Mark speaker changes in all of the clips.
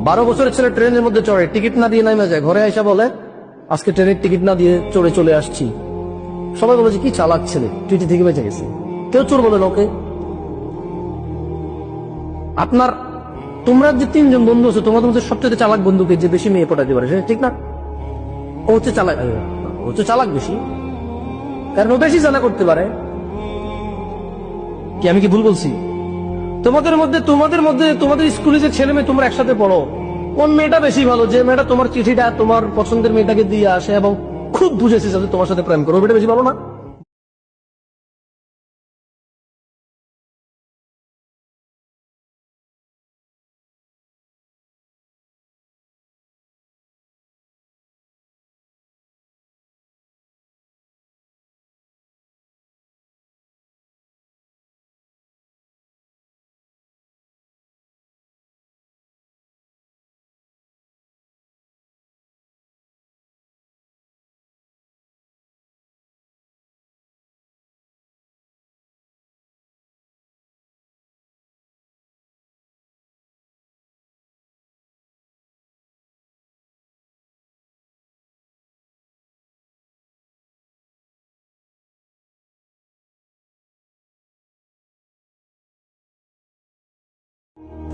Speaker 1: বারো বছরের ছেলে ট্রেনের মধ্যে চড়ে, টিকিট না দিয়ে নামে যায়, ঘরে আইসা বলে, আজকে ট্রেনের টিকিট না দিয়ে চড়ে চলে আসছি। সবাই বলে যে, কি চালাক ছেলে টিটি থেকে বেঁচে গেছে। কেউ চোর বলে ওকে। আপনার, তোমরা যে তিনজন বন্ধু আছে, তোমাদের মধ্যে সবচেয়ে চালাক বন্ধুকে যে বেশি মেয়ে পটাতে পারে ঠিক না? ও হচ্ছে চালাক ও হচ্ছে চালাক বেশি। কারণ ও বেশি চালা করতে পারে। কি আমি কি ভুল বলছি? তোমাদের মধ্যে তোমাদের মধ্যে, তোমাদের স্কুলে যে ছেলে মেয়ে তোমরা একসাথে পড়ো, কোন মেয়েটা বেশি ভালো? যে মেয়েটা তোমার চিঠিটা, তোমার পছন্দের মেয়েটাকে দিয়ে আসে এবং খুব বুঝেছে যাতে তোমার সাথে প্রেম করো মেয়েটা বেশি ভালো না?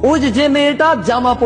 Speaker 1: ওই যে যে মেয়েটা জামা পরে